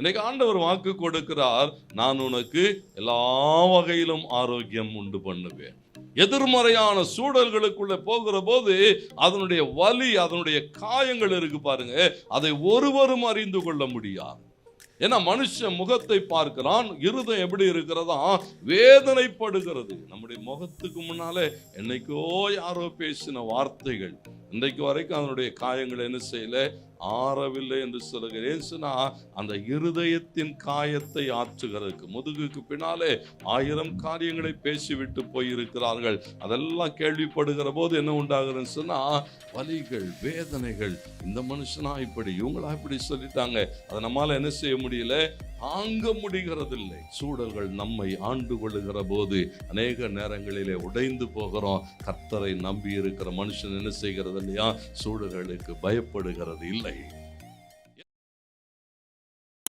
இன்னைக்கு ஆண்டவர் வாக்கு கொடுக்கிறார். நான் உனக்கு எல்லா வகையிலும் ஆரோக்கியம் உண்டு பண்ணுவேன். எதிர்மறையான சூழல்களுக்குள்ள போகிற போது அதனுடைய வலி அதனுடைய காயங்கள் இருக்கு பாருங்க. அதை ஒருவரும் அறிந்து கொள்ள முடியாது. ஏன்னா மனுஷன் முகத்தை பார்க்கிறான் இருதம் எப்படி இருக்கிறதா? வேதனைப்படுகிறது. நம்முடைய முகத்துக்கு முன்னாலே என்னைக்கோ யாரோ பேசின வார்த்தைகள் இன்றைக்கு வரைக்கும் அதனுடைய காயங்கள் என்ன செய்யல? ஆறவில்லை என்று சொல்லுகிறேன். சொன்னால் அந்த இருதயத்தின் காயத்தை ஆற்றுகிறதுக்கு முதுகுக்கு பின்னாலே ஆயிரம் காரியங்களை பேசிவிட்டு போயிருக்கிறார்கள். அதெல்லாம் கேள்விப்படுகிற போது என்ன உண்டாகுதுன்னு சொன்னா வலிகள் வேதனைகள் இந்த மனுஷனா இப்படி இவங்களா இப்படி சொல்லிட்டாங்க. அதை நம்மால என்ன செய்ய முடியல? தாங்க முடிகிறதில்லை. சூழல்கள் நம்மை ஆண்டு கொள்ளுகிற போது அநேக நேரங்களிலே உடைந்து போகிறோம். கர்த்தரை நம்பி இருக்கிற மனுஷன் என்ன செய்கிறது இல்லையா? சூழல்களுக்கு பயப்படுகிறது இல்லை.